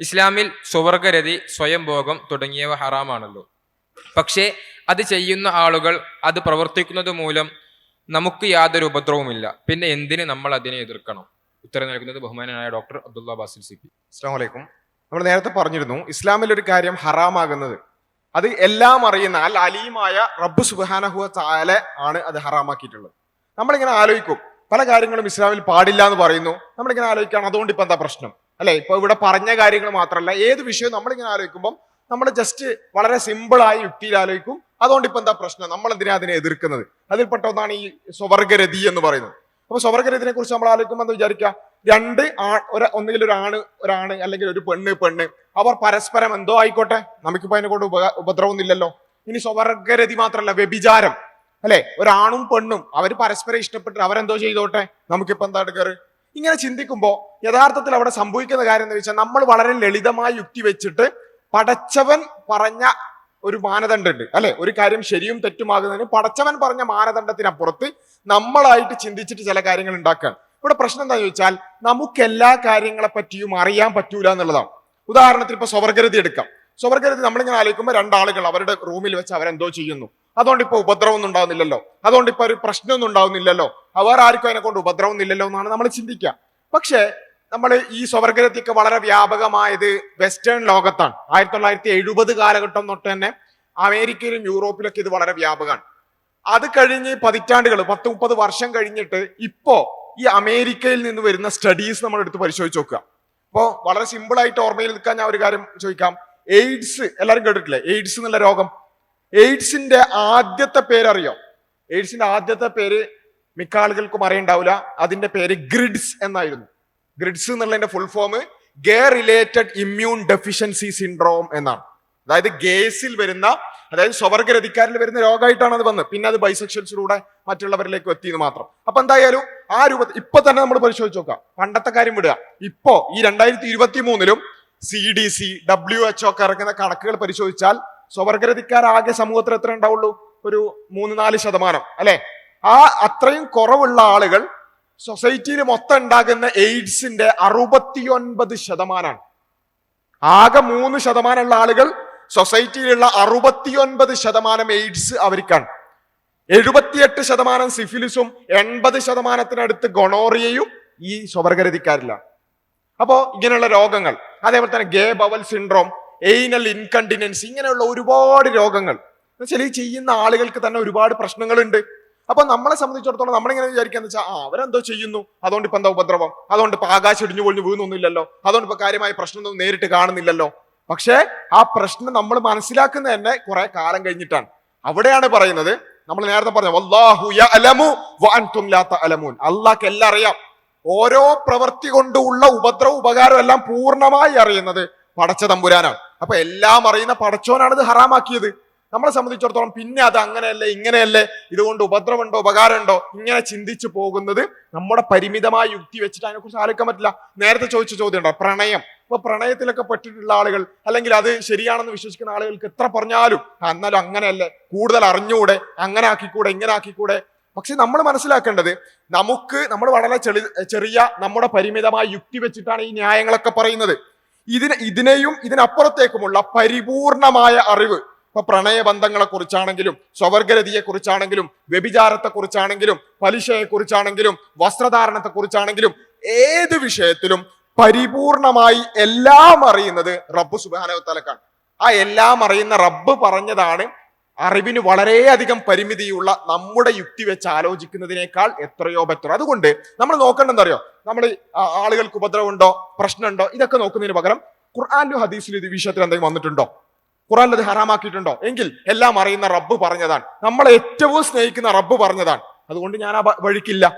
ഇസ്ലാമിൽ സുവർഗരതി സ്വയംഭോഗം തുടങ്ങിയവ ഹറാമാണല്ലോ. പക്ഷേ അത് ചെയ്യുന്ന ആളുകൾ അത് പ്രവർത്തിക്കുന്നത് മൂലം നമുക്ക് യാതൊരു ഉപദ്രവവുമില്ല. പിന്നെ എന്തിന് നമ്മൾ അതിനെ എതിർക്കണം? ഉത്തരം നൽകുന്നത് ബഹുമാനായ doctor Abdullah Basil C P. അസ്സാം വലൈക്കും നമ്മൾ നേരത്തെ പറഞ്ഞിരുന്നു ഇസ്ലാമിൽ ഒരു കാര്യം ഹറാമാകുന്നത്. അത് എല്ലാം അറിയുന്ന അൽ അലീമായ റബ്ബ് സുബാനഹുവ ചാല ആണ് അത് ഹറാമാക്കിയിട്ടുള്ളത്. നമ്മളിങ്ങനെ ആലോചിക്കും പല കാര്യങ്ങളും ഇസ്ലാമിൽ പാടില്ല എന്ന് പറയുന്നു. നമ്മളിങ്ങനെ ആലോചിക്കുകയാണ് അതുകൊണ്ട് ഇപ്പൊ എന്താ പ്രശ്നം? അല്ലെ? ഇപ്പൊ ഇവിടെ പറഞ്ഞ കാര്യങ്ങൾ മാത്രമല്ല ഏത് വിഷയവും നമ്മളിങ്ങനെ ആലോചിക്കുമ്പോൾ നമ്മൾ ജസ്റ്റ് വളരെ സിമ്പിളായി യുക്തിയിൽ ആലോചിക്കും. അതുകൊണ്ട് ഇപ്പൊ എന്താ പ്രശ്നം? നമ്മൾ എന്തിനാ അതിനെ എതിർക്കുന്നത്? അതിൽപ്പെട്ട ഒന്നാണ് ഈ സ്വവർഗരതി എന്ന് പറയുന്നത്. അപ്പൊ സ്വവർഗരതിനെ കുറിച്ച് നമ്മൾ ആലോചിക്കുമ്പോൾ എന്താ വിചാരിക്കുക? രണ്ട് ആ ഒരു ഒന്നുകിൽ ഒരു ആണ് ഒരാണ് അല്ലെങ്കിൽ ഒരു പെണ്ണ് പെണ്ണ്. അവർ പരസ്പരം എന്തോ ആയിക്കോട്ടെ. നമുക്കിപ്പോ അതിനെ കൊണ്ട് ഉപ ഉപദ്രവമൊന്നുമില്ലല്ലോ. ഇനി സ്വവർഗരതി മാത്രമല്ല വ്യഭിചാരം. അല്ലെ? ഒരാണും പെണ്ണും. അവർ പരസ്പരം ഇഷ്ടപ്പെട്ട് അവരെന്തോ ചെയ്തോട്ടെ? നമുക്കിപ്പോ എന്താ എടുക്കാറ്? ഇങ്ങനെ ചിന്തിക്കുമ്പോൾ യഥാർത്ഥത്തിൽ അവിടെ സംഭവിക്കുന്ന കാര്യം എന്ന് വെച്ചാൽ നമ്മൾ വളരെ ലളിതമായ യുക്തി വെച്ചിട്ട് പടച്ചവൻ പറഞ്ഞ ഒരു മാനദണ്ഡമുണ്ട് അല്ലെ? ഒരു കാര്യം ശരിയും തെറ്റുമാകുന്നതിന് പടച്ചവൻ പറഞ്ഞ മാനദണ്ഡത്തിനപ്പുറത്ത് നമ്മളായിട്ട് ചിന്തിച്ചിട്ട് ചില കാര്യങ്ങൾ ഉണ്ടാക്കാൻ ഇവിടെ പ്രശ്നം എന്താ ചോദിച്ചാൽ നമുക്ക് എല്ലാ കാര്യങ്ങളെ പറ്റിയും അറിയാൻ പറ്റൂല എന്നുള്ളതാണ്. ഉദാഹരണത്തിന് ഇപ്പൊ സ്വവർഗരതി എടുക്കാം. സ്വവർഗരതി നമ്മളിങ്ങനെ ആലോചിക്കുമ്പോൾ രണ്ടാളുകൾ അവരുടെ റൂമിൽ വെച്ച് അവരെന്തോ ചെയ്യുന്നു. അതുകൊണ്ട് ഇപ്പൊ ഉപദ്രവം ഒന്നും ഉണ്ടാവുന്നില്ലല്ലോ. അതുകൊണ്ട് ഇപ്പൊ ഒരു പ്രശ്നമൊന്നും ഉണ്ടാവുന്നില്ലല്ലോ. അവർ ആർക്കും അതിനെ കൊണ്ട് ഉപദ്രവം ഒന്നുമില്ലല്ലോ എന്നാണ് നമ്മൾ ചിന്തിക്കുക. പക്ഷേ നമ്മൾ ഈ സ്വവർഗരതിയൊക്കെ വളരെ വ്യാപകമായത് വെസ്റ്റേൺ ലോകത്താണ്. ആയിരത്തി തൊള്ളായിരത്തി എഴുപത് കാലഘട്ടം തൊട്ട് തന്നെ അമേരിക്കയിലും യൂറോപ്പിലൊക്കെ ഇത് വളരെ വ്യാപകമാണ്. അത് കഴിഞ്ഞ് പതിറ്റാണ്ടുകൾ പത്ത് മുപ്പത് വർഷം കഴിഞ്ഞിട്ട് ഇപ്പോ ഈ അമേരിക്കയിൽ നിന്ന് വരുന്ന സ്റ്റഡീസ് നമ്മൾ എടുത്ത് പരിശോധിച്ച് നോക്കുക. അപ്പോ വളരെ സിമ്പിൾ ആയിട്ട് ഓർമ്മയിൽ നിൽക്കാൻ ഞാൻ ഒരു കാര്യം ചോദിക്കാം. എയ്ഡ്സ് എല്ലാവരും കേട്ടിട്ടില്ലേ? എയ്ഡ്സ് എന്നുള്ള രോഗം. എയ്ഡ്സിന്റെ ആദ്യത്തെ പേരറിയോ. എയ്ഡ്സിന്റെ ആദ്യത്തെ പേര് മിക്ക ആളുകൾക്കും അറിയണ്ടാവില്ല. അതിന്റെ പേര് ഗ്രിഡ്സ് എന്നായിരുന്നു. ഗ്രിഡ്സ് എന്നുള്ളതിന്റെ full form gay related immune deficiency syndrome എന്നാണ്. അതായത് ഗേസിൽ വരുന്ന അതായത് സ്വവർഗരതിക്കാരിൽ വരുന്ന രോഗമായിട്ടാണ് അത് വന്നത്. പിന്നെ അത് ബൈസെക്ഷൽസിലൂടെ മറ്റുള്ളവരിലേക്ക് എത്തിയത് മാത്രം. അപ്പൊ എന്തായാലും ആ രൂപത്തിൽ ഇപ്പൊ തന്നെ നമ്മൾ പരിശോധിച്ച് നോക്കാം. പണ്ടത്തെ കാര്യം വിടുക. ഇപ്പോ ഈ രണ്ടായിരത്തി ഇരുപത്തി മൂന്നിലും C D C W H ഒക്കെ ഇറക്കുന്ന കണക്കുകൾ പരിശോധിച്ചാൽ സ്വവർഗരതിക്കാരാകെ സമൂഹത്തിൽ എത്ര ഉണ്ടാവുള്ളൂ? ഒരു മൂന്ന് നാല് ശതമാനം അല്ലെ? ആ അത്രയും കുറവുള്ള ആളുകൾ സൊസൈറ്റിയിൽ മൊത്തം ഉണ്ടാകുന്ന എയ്ഡ്സിന്റെ അറുപത്തിയൊൻപത് ശതമാനമാണ് ആകെ മൂന്ന് ശതമാനമുള്ള ആളുകൾ സൊസൈറ്റിയിലുള്ള അറുപത്തിയൊൻപത് ശതമാനം എയ്ഡ്സ് അവർക്കാണ്. എഴുപത്തിയെട്ട് ശതമാനം സിഫിലിസും എൺപത് ശതമാനത്തിനടുത്ത് ഗൊണോറിയയും ഈ സ്വവർഗരതിക്കാരിലാണ് അപ്പോ ഇങ്ങനെയുള്ള രോഗങ്ങൾ അതേപോലെ തന്നെ gay bowel syndrome anal incontinence ഇങ്ങനെയുള്ള ഒരുപാട് രോഗങ്ങൾ. എന്നുവെച്ചാൽ ഈ ചെയ്യുന്ന ആളുകൾക്ക് തന്നെ ഒരുപാട് പ്രശ്നങ്ങളുണ്ട്. അപ്പൊ നമ്മളെ സംബന്ധിച്ചിടത്തോളം നമ്മളിങ്ങനെ വിചാരിക്കാന്ന് വെച്ചാൽ ആ അവരെന്തോ ചെയ്യുന്നു. അതുകൊണ്ട് ഇപ്പൊ എന്താ ഉപദ്രവം? അതുകൊണ്ട് ഇപ്പൊ ആകാശം ഇടിഞ്ഞു പൊളിഞ്ഞു വീണൊന്നുമില്ലല്ലോ അതുകൊണ്ട് ഇപ്പൊ കാര്യമായ പ്രശ്നമൊന്നും നേരിട്ട് കാണുന്നില്ലല്ലോ. പക്ഷേ ആ പ്രശ്നം നമ്മൾ മനസ്സിലാക്കുന്ന തന്നെ കുറെ കാലം കഴിഞ്ഞിട്ടാണ്. അവിടെയാണ് പറയുന്നത് നമ്മൾ നേരത്തെ പറഞ്ഞു അള്ളാഹ്ക്ക് എല്ലാം അറിയാം ഓരോ പ്രവൃത്തി കൊണ്ടുള്ള ഉപദ്രവ ഉപകാരം എല്ലാം പൂർണമായി അറിയുന്നത് പടച്ച തമ്പുരാനാണ്. അപ്പൊ എല്ലാം അറിയുന്ന പടച്ചോനാണ് ഇത് ഹറാമാക്കിയത്. നമ്മളെ സംബന്ധിച്ചിടത്തോളം പിന്നെ അത് അങ്ങനെയല്ലേ ഇങ്ങനെയല്ലേ ഇതുകൊണ്ട് ഉപദ്രവമുണ്ടോ ഉപകാരമുണ്ടോ ഇങ്ങനെ ചിന്തിച്ചു പോകുന്നത് നമ്മുടെ പരിമിതമായ യുക്തി വെച്ചിട്ട് അതിനെക്കുറിച്ച് ആലോചിക്കാൻ പറ്റില്ല. നേരത്തെ ചോദിച്ച ചോദ്യം ഉണ്ടോ? പ്രണയം. ഇപ്പൊ പ്രണയത്തിലൊക്കെ പെട്ടിട്ടുള്ള ആളുകൾ അല്ലെങ്കിൽ അത് ശരിയാണെന്ന് വിശ്വസിക്കുന്ന ആളുകൾക്ക് എത്ര പറഞ്ഞാലും "ആ, എന്നാലും അങ്ങനെയല്ലേ കൂടുതൽ അറിഞ്ഞുകൂടെ അങ്ങനെ ആക്കിക്കൂടെ ഇങ്ങനെ ആക്കിക്കൂടെ. പക്ഷെ നമ്മൾ മനസ്സിലാക്കേണ്ടത് നമുക്ക് നമ്മൾ വളരെ ചെറിയ നമ്മുടെ പരിമിതമായ യുക്തി വെച്ചിട്ടാണ് ഈ ന്യായങ്ങളൊക്കെ പറയുന്നത്. ഇതിന് ഇതിനെയും ഇതിനപ്പുറത്തേക്കുമുള്ള പരിപൂർണമായ അറിവ്. ഇപ്പൊ പ്രണയബന്ധങ്ങളെ കുറിച്ചാണെങ്കിലും സ്വവർഗരതിയെ കുറിച്ചാണെങ്കിലും വ്യഭിചാരത്തെ കുറിച്ചാണെങ്കിലും പലിശയെ കുറിച്ചാണെങ്കിലും വസ്ത്രധാരണത്തെ കുറിച്ചാണെങ്കിലും ഏത് വിഷയത്തിലും പരിപൂർണമായി എല്ലാം അറിയുന്നത് റബ്ബ് സുബാനവത്തലക്കാണ് ആ എല്ലാം അറിയുന്ന റബ്ബ് പറഞ്ഞതാണ് അറിവിന് വളരെയധികം പരിമിതിയുള്ള നമ്മുടെ യുക്തി വെച്ച് ആലോചിക്കുന്നതിനേക്കാൾ എത്രയോ ബെറ്റർ അതുകൊണ്ട് നമ്മൾ നോക്കണ്ടെന്നറിയോ നമ്മൾ ആളുകൾക്ക് ഉപദ്രവമുണ്ടോ? പ്രശ്നമുണ്ടോ? ഇതൊക്കെ നോക്കുന്നതിന് പകരം ഖുർആാനിലും ഹദീസിലും ഇത് വിഷയത്തിൽ എന്തെങ്കിലും വന്നിട്ടുണ്ടോ? ഖുറാനിൽ അത് ഹറാമാക്കിയിട്ടുണ്ടോ? എങ്കിൽ എല്ലാം അറിയുന്ന റബ്ബ് പറഞ്ഞതാണ്. നമ്മളെ ഏറ്റവും സ്നേഹിക്കുന്ന റബ്ബ് പറഞ്ഞതാണ്. അതുകൊണ്ട് ഞാൻ ആ വഴിക്കില്ല.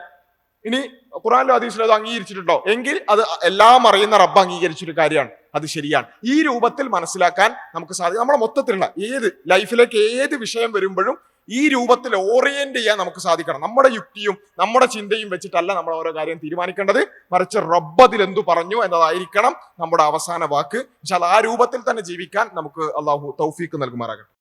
ഇനി ഖുറാനിലും ഹദീസിലും അത് അംഗീകരിച്ചിട്ടുണ്ടോ? എങ്കിൽ അത് എല്ലാം അറിയുന്ന റബ്ബ് അംഗീകരിച്ചൊരു കാര്യമാണ്. അത് ശരിയാണ്. ഈ രൂപത്തിൽ മനസ്സിലാക്കാൻ നമുക്ക് സാധിക്കും. നമ്മുടെ മൊത്തത്തിലുള്ള ഏത് ലൈഫിലേക്ക് ഏത് വിഷയം വരുമ്പോഴും ഈ രൂപത്തിൽ ഓറിയന്റ് ചെയ്യാൻ നമുക്ക് സാധിക്കണം. നമ്മുടെ യുക്തിയും നമ്മുടെ ചിന്തയും വെച്ചിട്ടല്ല നമ്മൾ ഓരോ കാര്യം തീരുമാനിക്കേണ്ടത്. മറിച്ച് റബ്ബതിൽ എന്തു പറഞ്ഞു എന്നതായിരിക്കണം നമ്മുടെ അവസാന വാക്ക്. പക്ഷെ അത് ആ രൂപത്തിൽ തന്നെ ജീവിക്കാൻ നമുക്ക് അള്ളാഹു തൗഫീക്ക് നൽകുമാറാകട്ടെ.